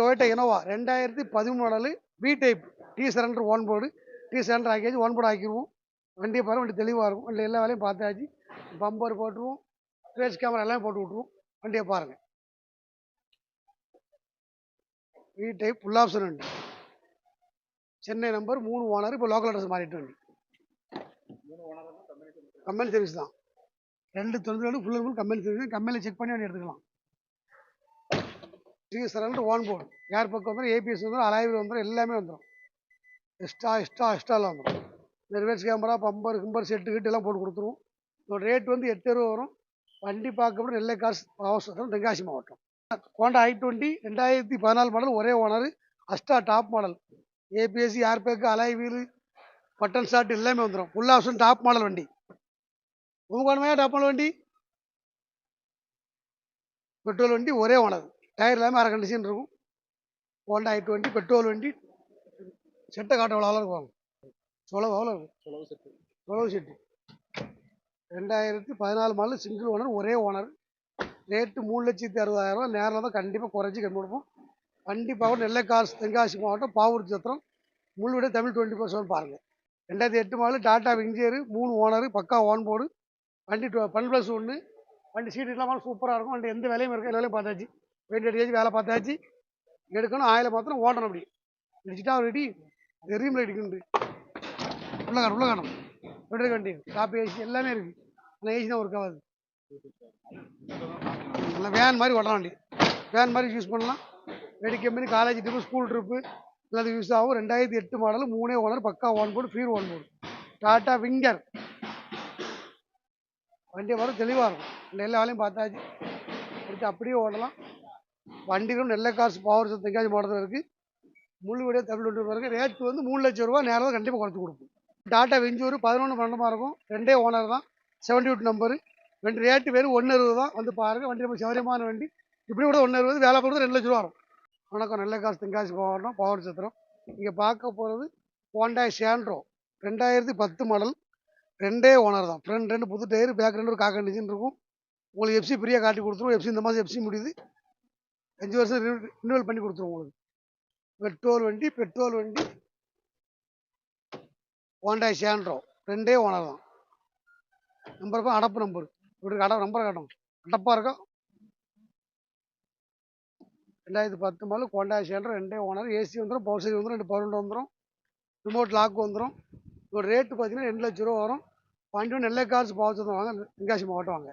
Model Innova ரெண்டாயிரத்தி பதிமூணு B type D surrender own board D surrender ஆக்கியாச்சு own board ஆக்கிடுவோம் வண்டியை பாருங்கள் வண்டி தெளிவாக இருக்கும். வண்டி எல்லா வேலையும் பார்த்தாச்சு. பம்பர் போட்டுருவோம். ஃபேஸ் கேமரா எல்லாம் போட்டு விட்ருவோம் வண்டியை பாருங்கள் வி டைப் ஃபுல் ஆப்ஷன் வண்டி. சென்னை நம்பர் மூணு ஓனர் இப்போ லோக்கல் அட்ரஸ் மாறிட்டு வண்டி. கம்பெனி சர்வீஸ் தான். ரெண்டு தொண்ணூறு ரெண்டு ஃபுல் ஃபுல் கம்பெனி சர்வீஸ் கம்பெனியில் செக் பண்ணி வண்டி எடுத்துக்கலாம். டி சரண்டர் போர்டு ஏர் பக்கம் வந்துடும் ஏபிஎஸ் வந்துடும் அலாய்வில் வந்துடும் எல்லாமே வந்துடும் எக்ஸ்ட்ரா எக்ஸ்ட்ரா எக்ஸ்ட்ராலாம் வந்துடும் ரிவர்ஸ் கேமரா பம்பர் கிம்பர் செட்டு கிட்டு எல்லாம் போட்டு கொடுத்துருவோம் இதோட ரேட் வந்து எட்டு ரூபா வரும். வண்டி பார்க்கப்படும் நெல்லை காசு அவசரம் தென்காசி மாவட்டம். ஹோண்டா ஐ டுவெண்ட்டி ரெண்டாயிரத்தி பதினாலு மாடல் ஒரே owner Asta top model ABSC airbag alloy wheel button start எல்லாமே வந்துடும் ஃபுல் ஆப்ஷன் டாப் மாடல் வண்டி. உங்களுக்கானமே டாப் மாடல் வண்டி? பெட்ரோல் வண்டி ஒரே ஓனர் டயர் எல்லாமே அரை கண்டிஷன் இருக்கும். ஹோண்டா ஐ டுவெண்ட்டி பெட்ரோல் வண்டி செட்டை காட்ட எவ்வளோ இருக்கும். சொலவு எவ்வளோ இருக்கும். சொலவு செட்டு. ரெண்டாயிரத்தி பதினாலு மாடல் சிங்கிள் ஓனர் ஒரே ஓனர் ரேட்டு மூணு லட்சத்தி அறுபதாயிரம் ரூபா நேரில் தான் கண்டிப்பாக குறைச்சி கம்மி கொடுப்போம் வண்டி பாவூர் நெல்லை காசு தென்காசி மாவட்டம் பாவூர் சத்திரம் முள்ளுவிட தமிழ் டுவெண்ட்டி ஃபோர் செவன் பாருங்கள் ரெண்டாயிரத்தி எட்டு மாடல் டாடா விஞ்சியர் மூணு ஓனர் பக்கா ஓன் போர்டு வண்டி பன் ப்ளஸ் ஒன்று வண்டி சீட் இல்லாமல் சூப்பராக இருக்கும். வண்டி எந்த வேலையும் இருக்க வேலையும் பார்த்தாச்சு. பெயிண்ட் அடிக்காச்சு வேலை பார்த்தாச்சு. எடுக்கணும் ஆயில மாத்திரம் ஓடணும் அப்படி. இடிச்சிட்டா ரெடி தெரியும் இடிக்கணும் உள்ள காணும் உள்ள காணும். பெட்ரோல் வண்டி காப்பி ஏசி எல்லாமே இருக்கு. ஆனால் ஏசி தான் ஒர்க் ஆகாது. நல்லா வேன் மாதிரி ஓட வண்டி. வேன் மாதிரி யூஸ் பண்ணலாம். வெடி company college trip school trip எல்லாத்துக்கும் யூஸ் ஆகும். ரெண்டாயிரத்தி எட்டு மாடல் மூணே owner pakka own board free own board Tata Winger வண்டி வரும் தெளிவாக இருக்கும். எல்லா வேலையும் பார்த்தாச்சு. எடுத்து அப்படியே ஓடலாம் வண்டிகளும் நெல்லை காசு பவர் தெங்காசி மாவட்டத்தில் இருக்குது முள்ளுவடியா தமிழ் ஒன்று இருக்குது ரேட்டு வந்து மூணு லட்சம் ரூபா நேரம் கண்டிப்பாக குறைச்சி கொடுப்போம். டாட்டா வெஞ்சூர் பதினொன்று பன்னெண்டுமா இருக்கும். ரெண்டே ஓனர் தான். செவன்டி எயிட் நம்பரு ரெண்டு ரேட்டு வெறும் ஒன்று அறுபது தான். வந்து பாருங்கள் வண்டி ரொம்ப சௌரியமான வண்டி. இப்படி கூட ஒன்று அறுபது வேலை கொடுத்து ரெண்டு லட்ச ரூபா வரும். வணக்கம் நல்ல காசு தென்காசி போகணும் பவர் சத்திரம் இங்கே பார்க்க போகிறது ஹோண்டாய் சேண்ட்ரோ ரெண்டாயிரத்தி பத்து மாடல் ரெண்டே ஓனர் தான். ஃப்ரண்ட் ரெண்டு புது டயர் பேக் ரெண்டு ஒரு காக்க இருக்கும். உங்களுக்கு எஃப்சி ஃப்ரீயாக காட்டி கொடுத்துருவோம். எஃப்சி இந்த மாதம் எஃப்சி முடியுது. அஞ்சு வருஷம் ரினுவல் பண்ணி கொடுத்துருவோம் உங்களுக்கு. பெட்ரோல் வண்டி பெட்ரோல் வண்டி ஹோண்டாய் ஷேண்ட்ரோ ரெண்டே ஓனர் தான். நம்பர் தான் அடப்பு நம்பர். இவருக்கு அட நம்பர் காட்டும் அடப்பாக இருக்கும் ரெண்டாயிரத்தி பத்து மாடல் ஹோண்டாய் ஷேண்ட்ரோ ரெண்டே ஓனர். ஏசி வந்துடும் பவர் சைடு வந்துடும் ரெண்டு பவர் வந்துடும் ரிமோட் லாக் வந்துடும் இதோட ரேட்டு பார்த்தீங்கன்னா ரெண்டு லட்ச ரூபா வரும். வண்டி நெல்லை காசு பாவச்சு வாங்க தென்காசி மாவட்டம் வாங்க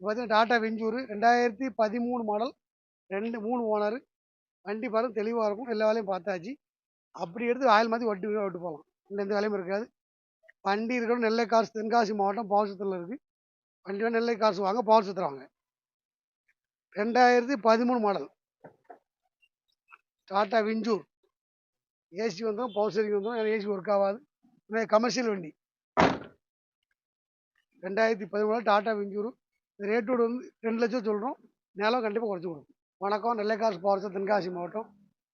பார்த்தீங்கன்னா டாட்டா வெஞ்சூர் ரெண்டாயிரத்தி பதிமூணு மாடல் ரெண்டு மூணு ஓனர் வண்டி பாருங்க தெளிவாக இருக்கும். எல்லா வேலையும் பார்த்தாச்சு. அப்படி எடுத்து ஆயில் மாற்றி வட்டி ஒட்டு போகலாம். இந்த எந்த வேலையும் இருக்காது. வண்டி இருக்கணும் நெல்லை காசு தென்காசி மாவட்டம் பாவசத்தில் இருக்குது வண்டி வேணும் நெல்லை காசு வாங்க பாவசத்தில் வாங்க. ரெண்டாயிரத்தி பதிமூணு மாடல் டாட்டா விஞ்சூர் ஏசி வந்துடும் பவர் ஸ்டேரிங் வந்துடும் ஏசி ஒர்க் ஆகாது. கமர்ஷியல் வண்டி. ரெண்டாயிரத்தி பதிமூணு டாட்டா விஞ்சூர் ரேட்டோடு வந்து ரெண்டு லட்சம் சொல்கிறோம் நிலம் கண்டிப்பாக குறைச்சி கொடுக்கும் வணக்கம். நெல்லைக்காசு பவர் தென்காசி மாவட்டம்.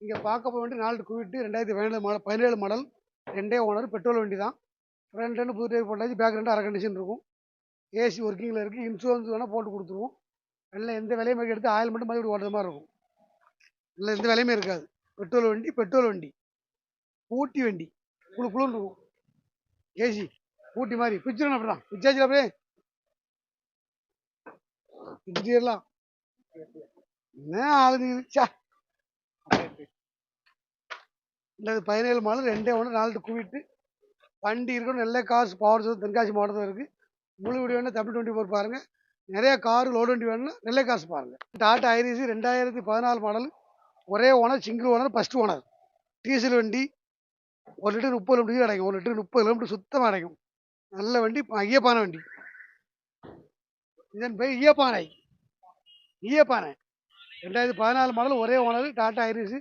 இங்கே பார்க்க போக வேண்டிய நாலு குவிட்டு ரெண்டாயிரத்தி பதினேழு மாடல் பதினேழு மாடல் ரெண்டே ஓனர் பெட்ரோல் வண்டி தான். ஃப்ரண்ட் ரெண்டு புது டைப் போட்டாச்சு. பேக் ரெண்டு அரை கண்டிஷன் இருக்கும். ஏசி ஒர்க்கிங்கில் இருக்குது இன்சூரன்ஸ் வேணால் போட்டு கொடுத்துருவோம். இல்லை எந்த விலையும் எடுத்து ஆயில் மட்டும் மறுபடியும் ஓடுற மாதிரி இருக்கும். இல்லை எந்த விலையுமே இருக்காது. பெட்ரோல் வண்டி பெட்ரோல் வண்டி. ஊட்டி வண்டி. குழு குழுன்னு இருக்கும். ஏசி ஊட்டி மாதிரி. பிச்சிடணும் அப்படி தான் பிச்சாச்சு அப்படியே. பிச்சிடலாம் என்ன ஆளுங்க சா இந்த பதினேழு மாதம் ரெண்டே ஒன்று நாலு குவிட்டு வண்டி இருக்கணும் நல்ல காசு பவர் சோர்ஸ் தென்காசி மாவட்டத்தில் இருக்குது முழு வீடு வேணும் தமிழ் டுவெண்ட்டி ஃபோர் பாருங்கள் நிறைய கார் லோடு வண்டி வேணும்னா நெல்லை காசு பாருங்கள் டாட்டா ஐரிசி ரெண்டாயிரத்தி பதினாலு மாடல். ஒரே owner single owner first owner diesel வண்டி ஒரு லிட்டர் முப்பது கிலோமீட்டர் அடைக்கும். ஒரு லிட்டர் முப்பது கிலோமீட்டர் சுத்தமாக அடைக்கும். நல்ல வண்டி ஐயப்பான வண்டி. இதன் பேர் ஈயப்பானை. ஈயப்பானை. ரெண்டாயிரத்தி பதினாலு மாடல் ஒரே ஓனர் டாட்டா ஐரிஸு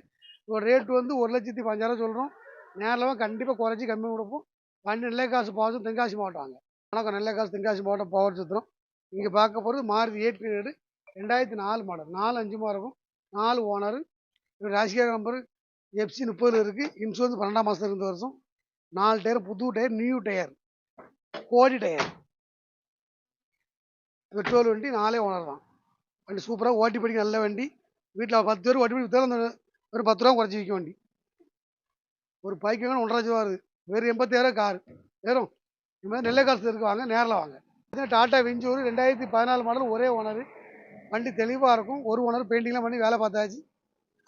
ஒரு ரேட்டு வந்து ஒரு லட்சத்தி பஞ்சாயிரம் சொல்கிறோம் நேரில் கண்டிப்பாக குறைச்சி கம்மி கொடுப்போம். வண்டி நெல்லைக்காசு பாவம் தென்காசி மாவட்டம் வாங்க வணக்கம் நெல்லைக்காசு தென்காசி மாவட்டம் பவர் சுத்திரம் இங்கே பார்க்க போகிறது மாருதி எயிட் பீரியடு ரெண்டாயிரத்தி நாலு மாடல். நாலு அஞ்சுமா இருக்கும். நாலு ஓனர். ராசிகா நம்பர் எஃப்சி முப்பதில் இருக்குது இன்சூரன்ஸ் பன்னெண்டாம் மாதம் இருந்த வருஷம். நாலு டயர் புது டயர் நியூ டயர். கோடி டயர். பெட்ரோல் வண்டி நாலே ஓனர் தான். வண்டி சூப்பராக ஓட்டி படிக்க நல்ல வண்டி. வீட்டில் பத்து பேர் ஓட்டி படி வித்தாலும் அந்த ஒரு பத்து ரூபா குறைச்சி விற்க வண்டி. ஒரு பைக் வாங்க ஒன்றரை ரூபா வருது. வெறும் எண்பத்தாயிரம் கார் வெறும் இது மாதிரி நெல்லை காசு இருக்குவாங்க நேரில் வாங்க. டாட்டா வெஞ்சூர் ரெண்டாயிரத்தி பதினாலு மாடல் ஒரே ஓனர் வண்டி தெளிவாக இருக்கும். ஒரு ஓனர் பெயிண்டிங்லாம் பண்ணி வேலை பார்த்தாச்சு.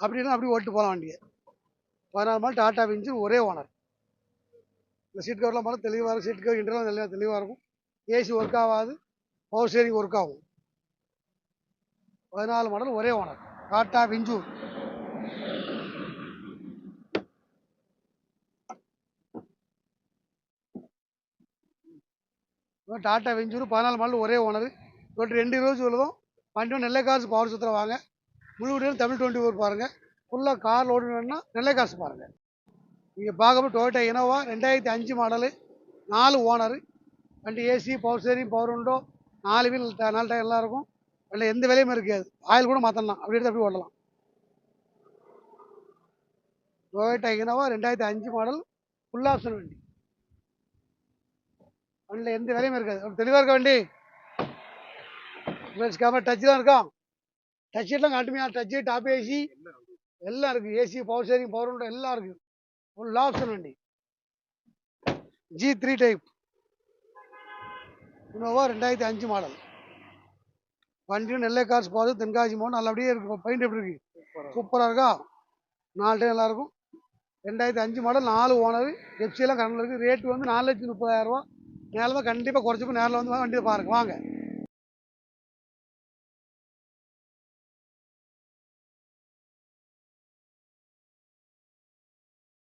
அப்படின்னா அப்படி ஓட்டு போகலாம் வண்டியை. பதினாலு மாடல் டாட்டா வெஞ்சூர் ஒரே ஓனர் இந்த சீட் கவர்லாம் பார்த்தா தெளிவாக இருக்கும். சீட் கவர் இன்டர்லாம் தெளிவாக இருக்கும். ஏசி ஒர்க் ஆகாது. பவர் ஸ்டேரிங் ஒர்க் ஆகும். பதினாலு மாடல் ஒரே owner. Tata venture Tata venture பதினாலு மாடல் ஒரே ஓனர். தொட்டு ரெண்டு இருபது உள்ளதும் வண்டி நெல்லை காசு பவர் சுத்திர வாங்க. முழு தமிழ் டுவெண்ட்டி ஃபோர் பாருங்கள் ஃபுல்லாக கார் லோடு வேணும்னா நெல்லை காசு பாருங்கள் நீங்கள் பார்க்கும்போது டொயோட்டா இனோவா ரெண்டாயிரத்தி அஞ்சு மாடலு நாலு ஓனரு. வண்டி ஏசி பவர் ஸ்டேரிங் பவர் உண்டோ நாலு வீல் நாலு டயர் எல்லாம் இருக்கும். வண்டியில் எந்த வேலையுமே இருக்காது. ஆயில் கூட மாற்றலாம் அப்படி எடுத்து அப்படி ஓட்டலாம்? டொயோட்டா இனோவா ரெண்டாயிரத்தி அஞ்சு மாடல் ஃபுல் ஆப்ஷன் வண்டி. வண்டியில் எந்த வேலையுமே இருக்காது. அப்படி தெளிவாக இருக்க வண்டி? கேமரா டச்லாம் இருக்கும் டச் எல்லாம் காட்டுமையா? டச்சு டாப் ஏசி எல்லாம் இருக்குது AC power steering power window எல்லாம் இருக்குது ஃபுல் ஆப்ஷன் வண்டி. ஜி த்ரீ டைப் இனோவா ரெண்டாயிரத்தி அஞ்சு மாடல் வண்டியும் நெல்லை காசு போகுது தென்காசி போகணும் நல்லபடியே இருக்கு பெயிண்ட் எப்படி இருக்கு? சூப்பராக இருக்கா? நாலு டைம் நல்லா இருக்கும் ரெண்டாயிரத்தி அஞ்சு மாடல் நாலு ஓனர் எஃப்சியெல்லாம் கரண்டில் இருக்குது ரேட்டு வந்து நாலு லட்சத்தி முப்பதாயிரம் ரூபா நேரில் தான் கண்டிப்பாக குறைச்சிப்போம். நேரில் வந்து வண்டியை பாருங்க. வாங்க.